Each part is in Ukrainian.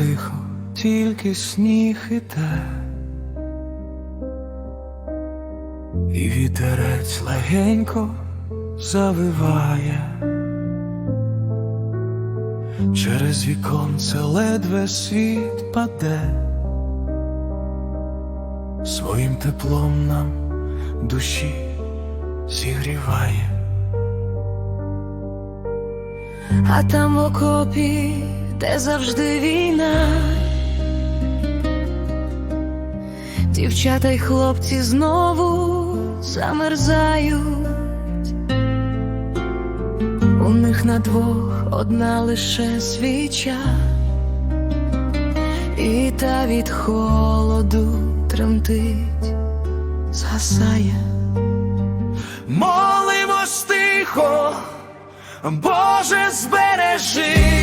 Тихо, тільки сніг іде, і вітерець легенько завиває, через віконце ледве світ паде, своїм теплом нам душі зігріває. А там окопі, де завжди війна, дівчата й хлопці знову замерзають, у них на двох одна лише свіча, і та від холоду тремтить, згасає. Молимось тихо, Боже збережи,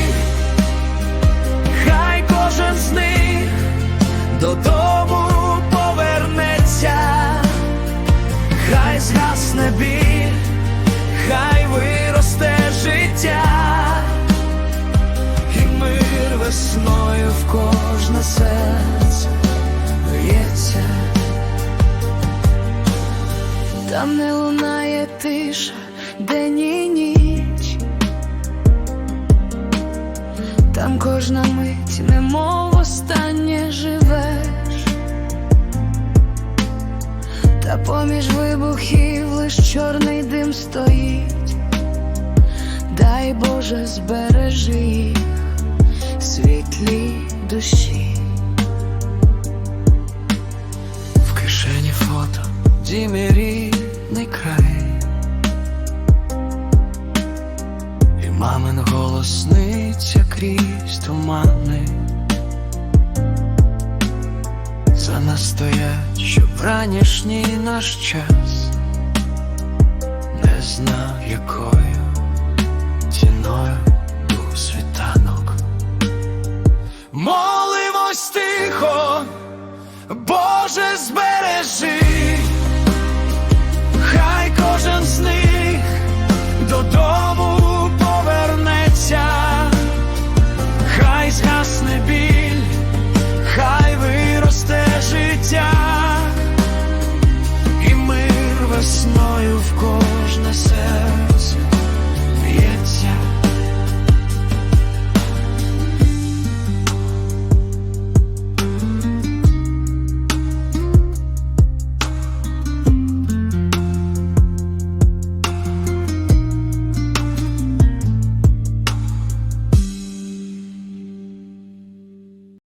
тиша, день і ніч, там кожна мить, немов останнє живеш, та поміж вибухів лиш чорний дим стоїть, дай Боже збережи їх світлі душі. В кишені фото дімі мамин голос сниться крізь тумани. За нас стоять, щоб ранішній наш час не знав, якою ціною був світанок. Молимось тихо, Боже збережи,